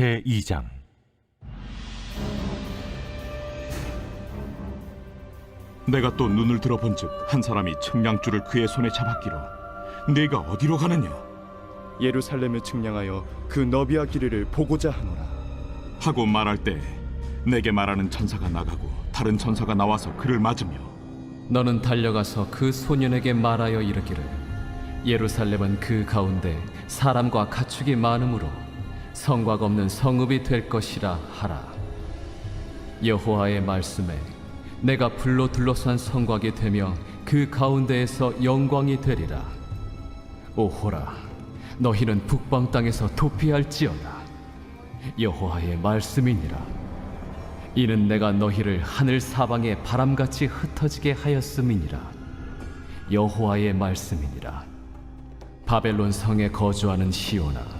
제 2장 내가 또 눈을 들어본즉 한 사람이 측량줄을 그의 손에 잡았기로 네가 어디로 가느냐 예루살렘을 측량하여 그 너비와 길이를 보고자 하노라. 하고 말할 때 내게 말하는 천사가 나가고 다른 천사가 나와서 그를 맞으며 너는 달려가서 그 소년에게 말하여 이르기를 예루살렘은 그 가운데 사람과 가축이 많으므로 성곽 없는 성읍이 될 것이라 하라. 여호와의 말씀에 내가 불로 둘러싼 성곽이 되며 그 가운데에서 영광이 되리라. 오호라 너희는 북방 땅에서 도피할지어다. 여호와의 말씀이니라. 이는 내가 너희를 하늘 사방에 바람같이 흩어지게 하였음이니라. 여호와의 말씀이니라. 바벨론 성에 거주하는 시온아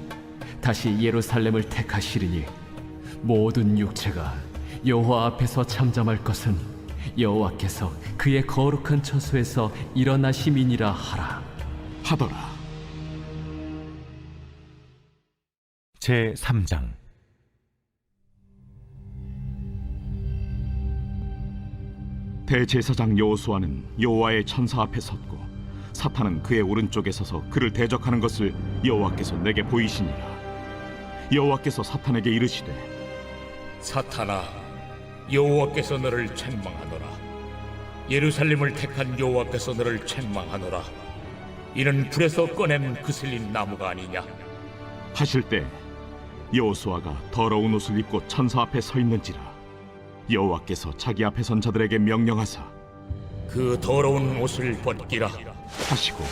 다시 예루살렘을 택하시리니 모든 육체가 여호와 앞에서 잠잠할 것은 여호와께서 그의 거룩한 처소에서 일어나심이니라 하라. 하더라. 제 3장. 대제사장 여호수아는 여호와의 천사 앞에 섰고 사탄은 그의 오른쪽에 서서 그를 대적하는 것을 여호와께서 내게 보이시니라 여호와께서 사탄에게 이르시되 사탄아 여호와께서 너를 책망하노라. 예루살렘을 택한 여호와께서 너를 책망하노라. 이는 불에서 꺼낸 그슬린 나무가 아니냐? 하실 때 여호수아가 더러운 옷을 입고 천사 앞에 서 있는지라 여호와께서 자기 앞에 선 자들에게 명령하사 그 더러운 옷을 벗기라. 하시고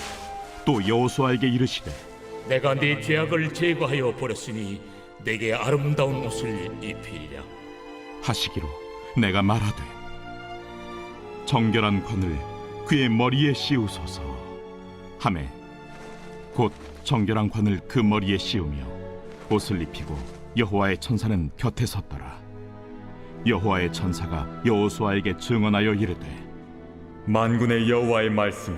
또 여호수아에게 이르시되 내가 네 죄악을 제거하여 버렸으니 내게 아름다운 옷을 입히리라. 하시기로 내가 말하되 정결한 관을 그의 머리에 씌우소서. 하매 곧 정결한 관을 그 머리에 씌우며 옷을 입히고 여호와의 천사는 곁에 섰더라. 여호와의 천사가 여호수아에게 증언하여 이르되 만군의 여호와의 말씀에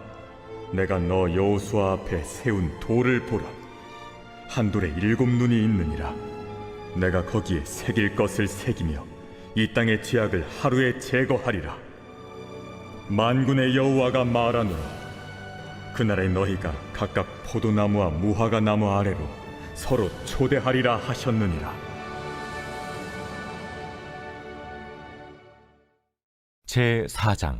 내가 너 여호수아 앞에 세운 돌을 보라. 한 돌에 일곱 눈이 있느니라. 내가 거기에 새길 것을 새기며 이 땅의 죄악을 하루에 제거하리라. 만군의 여호와가 말하노라. 그날에 너희가 각각 포도나무와 무화과 나무 아래로 서로 초대하리라 하셨느니라. 제 4장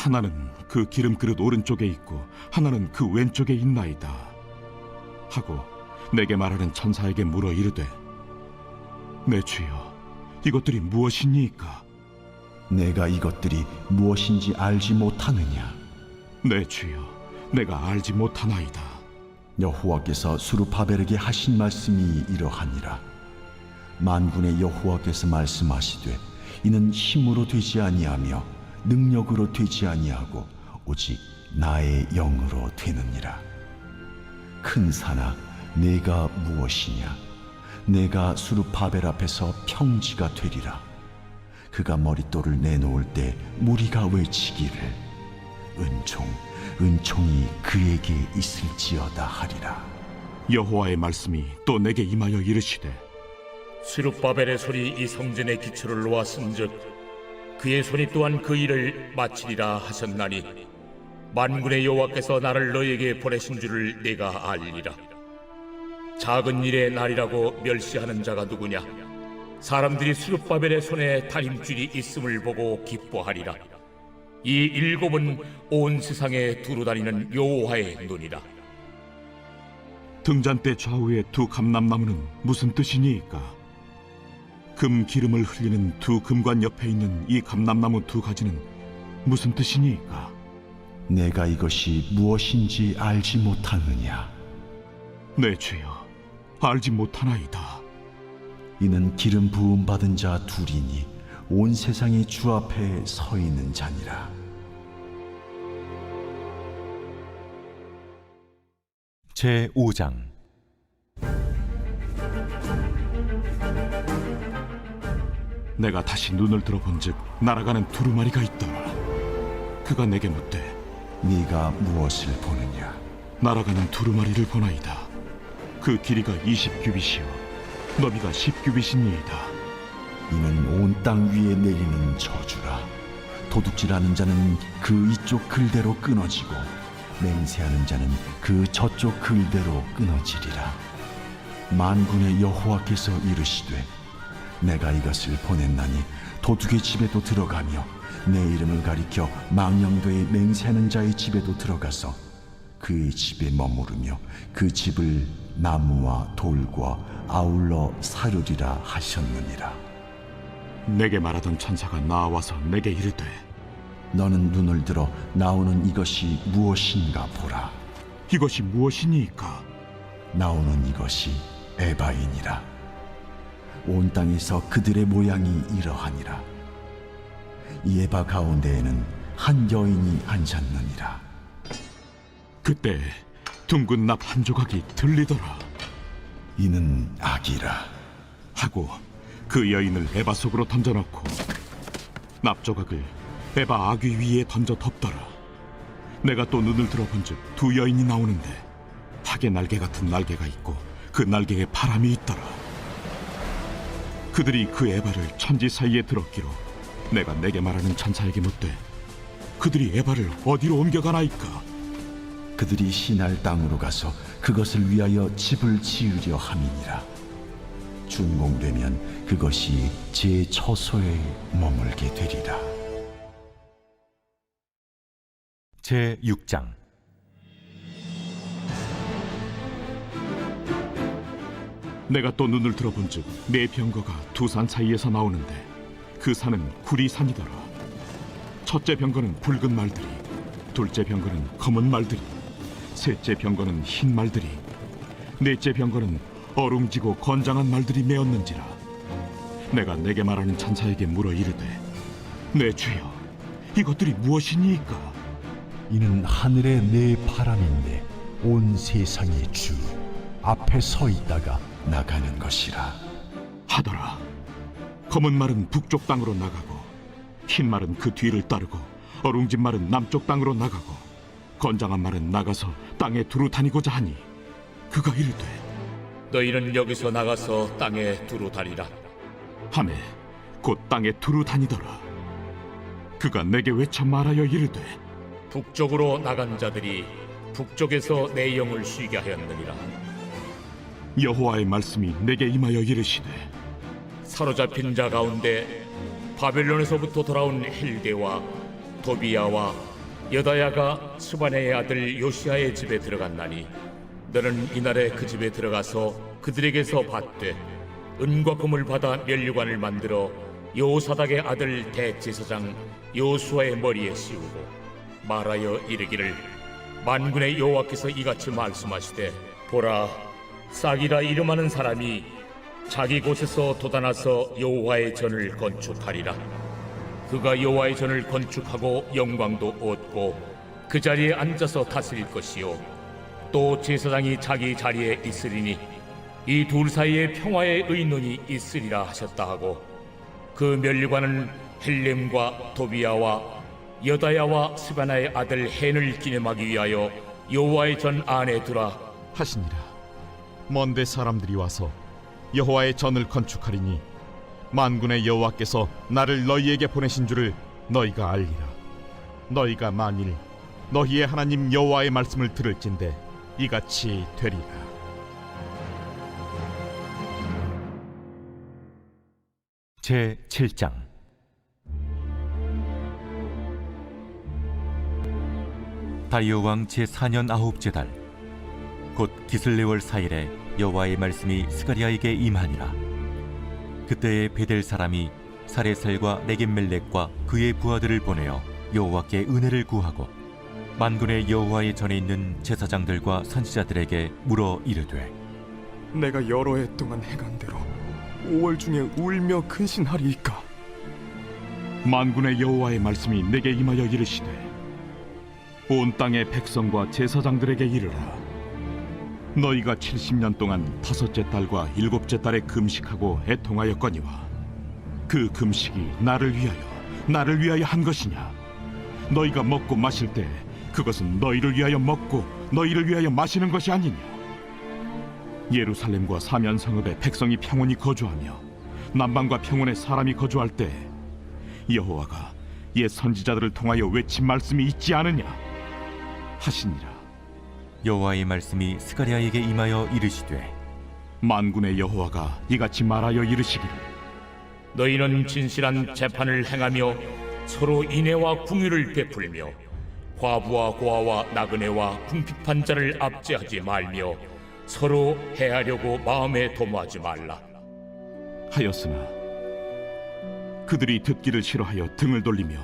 하나는 그 기름 그릇 오른쪽에 있고 하나는 그 왼쪽에 있나이다 하고 내게 말하는 천사에게 물어 이르되 내 주여, 이것들이 무엇이니까? 내가 이것들이 무엇인지 알지 못하느냐 내 주여, 내가 알지 못하나이다. 여호와께서 수르바벨에게 하신 말씀이 이러하니라 만군의 여호와께서 말씀하시되 이는 힘으로 되지 아니하며 능력으로 되지 아니하고 오직 나의 영으로 되느니라. 큰 산아 내가 무엇이냐? 내가 수르바벨 앞에서 평지가 되리라. 그가 머릿돌을 내놓을 때 무리가 외치기를. 은총 은총이 그에게 있을지어다 하리라. 여호와의 말씀이 또 내게 임하여 이르시되 스룹바벨의 손이 이 성전의 기초를 놓았은즉 그의 손이 또한 그 일을 마치리라 하셨나니 만군의 여호와께서 나를 너에게 보내신 줄을 내가 알리라. 작은 일의 날이라고 멸시하는 자가 누구냐? 사람들이 스룹바벨의 손에 다림줄이 있음을 보고 기뻐하리라. 이 일곱은 온 세상에 두루 다니는 여호와의 눈이라. 등잔대 좌우의 두 감람나무는 무슨 뜻이니까? 금 기름을 흘리는 두 금관 옆에 있는 이 감람나무 두 가지는 무슨 뜻이니까? 내가 이것이 무엇인지 알지 못하느냐 내 주여, 알지 못하나이다. 이는 기름 부음 받은 자 둘이니 온 세상이 주 앞에 서 있는 자니라 제 5장 내가 다시 눈을 들어본즉 날아가는 두루마리가 있더라. 그가 내게 묻되 네가 무엇을 보느냐 날아가는 두루마리를 보나이다. 그 길이가 20규빗이요 너비가 10규빗이니이다. 이는 온 땅 위에 내리는 저주라 도둑질하는 자는 그 이쪽 글대로 끊어지고 맹세하는 자는 그 저쪽 글대로 끊어지리라 만군의 여호와께서 이르시되 내가 이것을 보냈나니 도둑의 집에도 들어가며 내 이름을 가리켜 망령되이 맹세하는 자의 집에도 들어가서 그의 집에 머무르며 그 집을 나무와 돌과 아울러 사르리라 하셨느니라 내게 말하던 천사가 나와서 내게 이르되 너는 눈을 들어 나오는 이것이 무엇인가 보라. 이것이 무엇이니까? 나오는 이것이 에바인이라. 온 땅에서 그들의 모양이 이러하니라. 이 에바 가운데에는 한 여인이 앉았느니라. 그때 둥근 납 한 조각이 들리더라. 이는 악이라. 하고 그 여인을 에바 속으로 던져넣고 납 조각을 에바 아귀 위에 던져 덮더라. 내가 또 눈을 들어본즉 두 여인이 나오는데 하게 날개 같은 날개가 있고 그 날개에 바람이 있더라. 그들이 그 에바를 천지 사이에 들었기로 내가 내게 말하는 천사에게 묻되 그들이 에바를 어디로 옮겨가나이까? 그들이 신할 땅으로 가서 그것을 위하여 집을 지으려 함이니라. 준공되면 그것이 제 처소에 머물게 되리라. 제 6장 내가 또 눈을 들어본즉 네 병거가 두 산 사이에서 나오는데 그 산은 구리산이더라. 첫째 병거는 붉은 말들이, 둘째 병거는 검은 말들이, 셋째 병거는 흰 말들이, 넷째 병거는 어룽지고 건장한 말들이 메었는지라. 내가 내게 말하는 천사에게 물어 이르되, 내 주여, 이것들이 무엇이니까? 이는 하늘의 네 바람인데 온 세상의 주 앞에 서 있다가 나가는 것이라 하더라. 검은 말은 북쪽 땅으로 나가고 흰 말은 그 뒤를 따르고 어룽진 말은 남쪽 땅으로 나가고 건장한 말은 나가서 땅에 두루 다니고자 하니 그가 이르되 너희는 여기서 나가서 땅에 두루 다니라 하매 곧 땅에 두루 다니더라. 그가 내게 외쳐 말하여 이르되 북쪽으로 나간 자들이 북쪽에서 내 영을 쉬게 하였느니라 여호와의 말씀이 내게 임하여 이르시되 사로잡힌 자 가운데 바벨론에서부터 돌아온 헬게와 도비야와 여다야가 스바네의 아들 요시아의 집에 들어갔나니 너는 이날에 그 집에 들어가서 그들에게서 받되 은과 금을 받아 면류관을 만들어 요사닥의 아들 대제사장 요수아의 머리에 씌우고 말하여 이르기를 만군의 여호와께서 이같이 말씀하시되 보라 싹이라 이름하는 사람이 자기 곳에서 돋아나서 여호와의 전을 건축하리라. 그가 여호와의 전을 건축하고 영광도 얻고 그 자리에 앉아서 다스릴 것이요. 또 제사장이 자기 자리에 있으리니 이 둘 사이에 평화의 의논이 있으리라 하셨다 하고 그 면류관은 헬렘과 도비야와 여다야와 스바나의 아들 헨을 기념하기 위하여 여호와의 전 안에 두라 하시니라 먼데 사람들이 와서 여호와의 전을 건축하리니 만군의 여호와께서 나를 너희에게 보내신 줄을 너희가 알리라. 너희가 만일 너희의 하나님 여호와의 말씀을 들을진대 이같이 되리라. 제 7장. 다리오 왕 제 4년 아홉째 달 곧 기슬레월 4일에 여호와의 말씀이 스가리아에게 임하니라. 그때에 베델 사람이 사레살과 네겐멜렉과 그의 부하들을 보내어 여호와께 은혜를 구하고 만군의 여호와의 전에 있는 제사장들과 선지자들에게 물어 이르되 내가 여러 해 동안 행한 대로 5월 중에 울며 근신하리이까? 만군의 여호와의 말씀이 내게 임하여 이르시되 온 땅의 백성과 제사장들에게 이르라 너희가 70년 동안 다섯째 달과 일곱째 달에 금식하고 애통하였거니와 그 금식이 나를 위하여 나를 위하여 한 것이냐? 너희가 먹고 마실 때 그것은 너희를 위하여 먹고 너희를 위하여 마시는 것이 아니냐? 예루살렘과 사면 성읍에 백성이 평온히 거주하며 남방과 평온에 사람이 거주할 때 여호와가 옛 선지자들을 통하여 외친 말씀이 있지 않으냐? 하시니라 여호와의 말씀이 스가리아에게 임하여 이르시되 만군의 여호와가 이같이 말하여 이르시기를. 너희는 진실한 재판을 행하며 서로 인애와 궁유를 베풀며 과부와 고아와 나그네와 궁핍한 자를 압제하지 말며 서로 해하려고 마음에 도모하지 말라. 하였으나 그들이 듣기를 싫어하여 등을 돌리며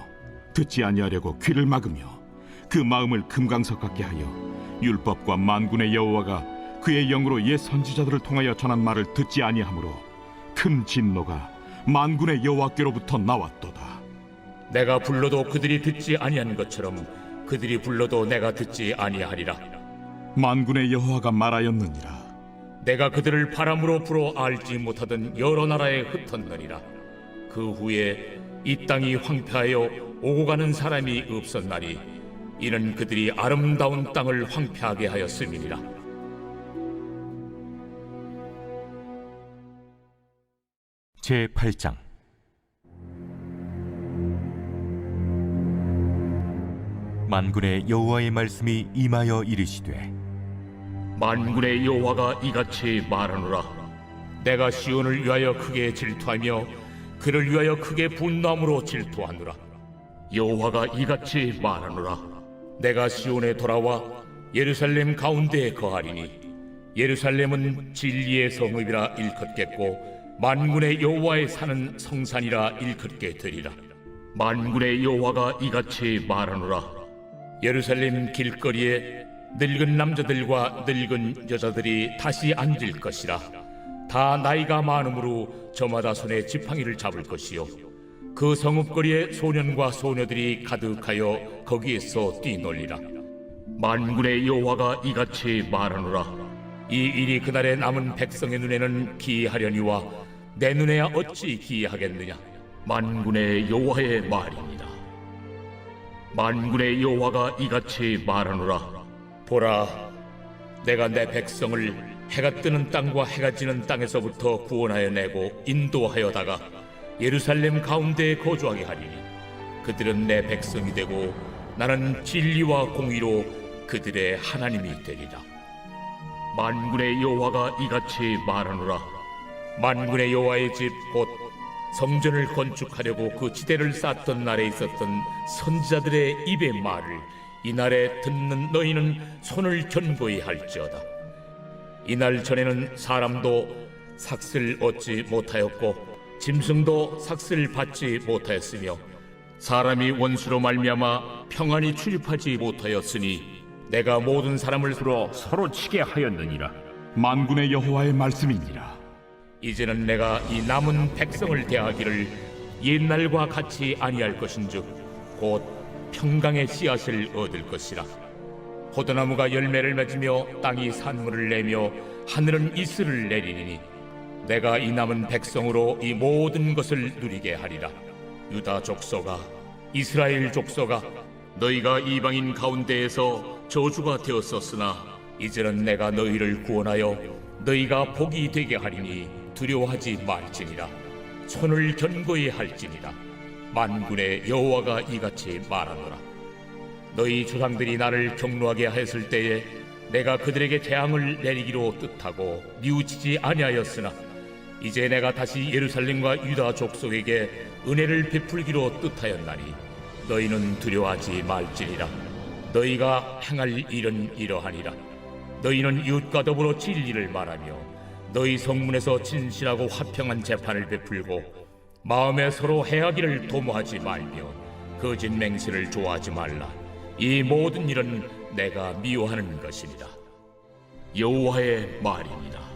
듣지 아니하려고 귀를 막으며 그 마음을 금강석 같게 하여 율법과 만군의 여호와가 그의 영으로 옛 선지자들을 통하여 전한 말을 듣지 아니하므로 큰 진노가 만군의 여호와께로부터 나왔도다. 내가 불러도 그들이 듣지 아니한 것처럼 그들이 불러도 내가 듣지 아니하리라. 만군의 여호와가 말하였느니라. 내가 그들을 바람으로 불어 알지 못하던 여러 나라에 흩었느니라. 그 후에 이 땅이 황폐하여 오고 가는 사람이 없었나니 이는 그들이 아름다운 땅을 황폐하게 하였음이니라. 제 8장. 만군의 여호와의 말씀이 임하여 이르시되 만군의 여호와가 이같이 말하노라. 내가 시온을 위하여 크게 질투하며 그를 위하여 크게 분노함으로 질투하노라. 여호와가 이같이 말하노라 내가 시온에 돌아와 예루살렘 가운데에 거하리니 예루살렘은 진리의 성읍이라 일컫겠고 만군의 여호와의 사는 성산이라 일컫게 되리라. 만군의 여호와가 이같이 말하노라. 예루살렘 길거리에 늙은 남자들과 늙은 여자들이 다시 앉을 것이라. 다 나이가 많으므로 저마다 손에 지팡이를 잡을 것이요 그 성읍거리에 소년과 소녀들이 가득하여 거기에서 뛰놀리라. 만군의 여호와가 이같이 말하노라. 이 일이 그날에 남은 백성의 눈에는 기이하려니와 내 눈에야 어찌 기이하겠느냐? 만군의 여호와의 말이니라 만군의 여호와가 이같이 말하노라. 보라 내가 내 백성을 해가 뜨는 땅과 해가 지는 땅에서부터 구원하여 내고 인도하여다가 예루살렘 가운데에 거주하게 하리니 그들은 내 백성이 되고 나는 진리와 공의로 그들의 하나님이 되리라. 만군의 여호와가 이같이 말하노라. 만군의 여호와의 집 곧 성전을 건축하려고 그 지대를 쌓던 날에 있었던 선지자들의 입의 말을 이날에 듣는 너희는 손을 견고히 할지어다. 이날 전에는 사람도 삭슬 얻지 못하였고 짐승도 삭슬 받지 못하였으며 사람이 원수로 말미암아 평안히 출입하지 못하였으니 내가 모든 사람을 서로 서로 치게 하였느니라. 만군의 여호와의 말씀이니라 이제는 내가 이 남은 백성을 대하기를 옛날과 같이 아니할 것인즉 곧 평강의 씨앗을 얻을 것이라 포도나무가 열매를 맺으며 땅이 산물을 내며 하늘은 이슬을 내리니 내가 이 남은 백성으로 이 모든 것을 누리게 하리라. 유다 족속아 이스라엘 족속아 너희가 이방인 가운데에서 저주가 되었었으나 이제는 내가 너희를 구원하여 너희가 복이 되게 하리니 두려워하지 말지니라. 손을 견고히 할지니라. 만군의 여호와가 이같이 말하노라. 너희 조상들이 나를 경노하게 하였을 때에 내가 그들에게 재앙을 내리기로 뜻하고 뉘우치지 아니하였으나 이제 내가 다시 예루살렘과 유다 족속에게 은혜를 베풀기로 뜻하였나니 너희는 두려워하지 말지니라. 너희가 행할 일은 이러하니라. 너희는 이웃과 더불어 진리를 말하며 너희 성문에서 진실하고 화평한 재판을 베풀고 마음에 서로 해하기를 도모하지 말며 거짓 맹세를 좋아하지 말라. 이 모든 일은 내가 미워하는 것이니라 여호와의 말이니라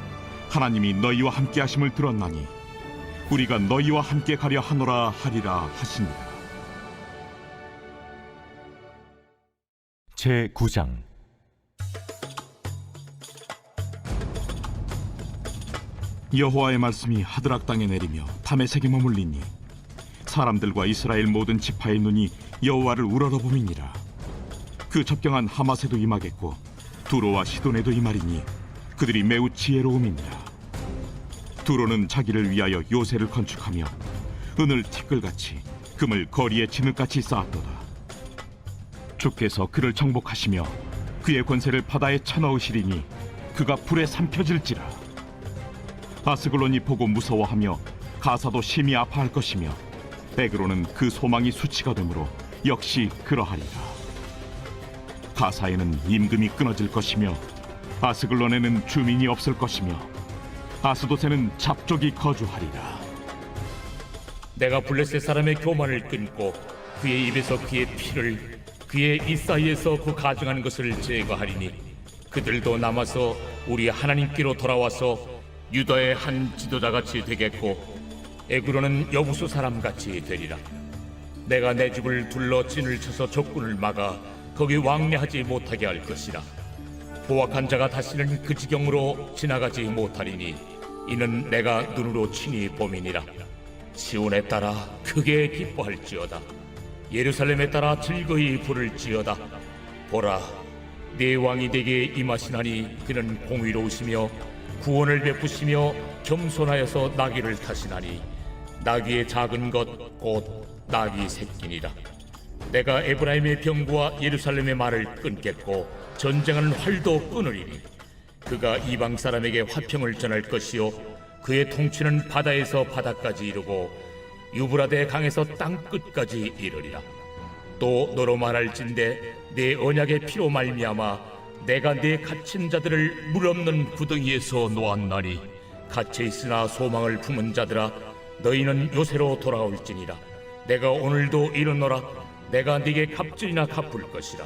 하나님이 너희와 함께 하심을 들었나니 우리가 너희와 함께 가려 하노라 하리라 하시니라 제 9장. 여호와의 말씀이 하드락 땅에 내리며 담에색에 머물리니 사람들과 이스라엘 모든 지파의 눈이 여호와를 우러러보미니라. 그 접경한 하마세도 임하겠고 두로와 시돈에도 임하리니 그들이 매우 지혜로움이니라 두로는 자기를 위하여 요새를 건축하며 은을 티끌같이 금을 거리에 진흙같이 쌓았도다. 주께서 그를 정복하시며 그의 권세를 바다에 쳐넣으시리니 그가 불에 삼켜질지라. 아스글론이 보고 무서워하며 가사도 심히 아파할 것이며 에그로는 그 소망이 수치가 되므로 역시 그러하리라. 가사에는 임금이 끊어질 것이며 아스글론에는 주민이 없을 것이며 아스도세는 잡족이 거주하리라. 내가 블레셋 사람의 교만을 끊고 그의 입에서 그의 피를 그의 이 사이에서 그 가증하는 것을 제거하리니 그들도 남아서 우리 하나님께로 돌아와서 유다의 한 지도자같이 되겠고 에그로는 여부수 사람같이 되리라. 내가 내 집을 둘러 진을 쳐서 적군을 막아 거기 왕래하지 못하게 할 것이라. 보악한 자가 다시는 그 지경으로 지나가지 못하리니 이는 내가 눈으로 친히 봄이니라. 시온에 따라 크게 기뻐할지어다. 예루살렘에 따라 즐거이 부를지어다. 보라 내 왕이 내게 임하시나니 그는 공의로우시며 구원을 베푸시며 겸손하여서 나귀를 타시나니 나귀의 작은 것 곧 나귀 새끼니라. 내가 에브라임의 병구와 예루살렘의 말을 끊겠고 전쟁하는 활도 끊으리니 그가 이방 사람에게 화평을 전할 것이요 그의 통치는 바다에서 바다까지 이르고 유브라데 강에서 땅 끝까지 이르리라. 또 너로 말할진대 내 언약의 피로 말미암아 내가 내 갇힌 자들을 물 없는 구덩이에서 놓았나니 갇혀 있으나 소망을 품은 자들아 너희는 요새로 돌아올지니라. 내가 오늘도 이르노라. 내가 네게 갑절이나 갚을 것이라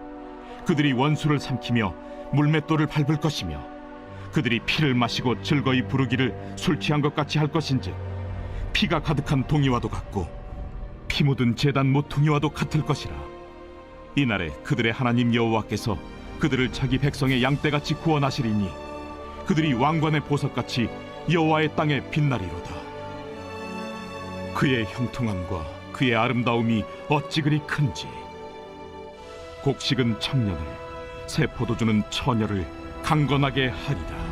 그들이 원수를 삼키며 물맷돌을 밟을 것이며 그들이 피를 마시고 즐거이 부르기를 술 취한 것 같이 할 것인즉 피가 가득한 동이와도 같고 피 묻은 재단 모퉁이와도 같을 것이라. 이날에 그들의 하나님 여호와께서 그들을 자기 백성의 양떼같이 구원하시리니 그들이 왕관의 보석같이 여호와의 땅에 빛나리로다. 그의 형통함과 그의 아름다움이 어찌 그리 큰지 곡식은 청년을 새 포도주는 처녀를 강건하게 하리라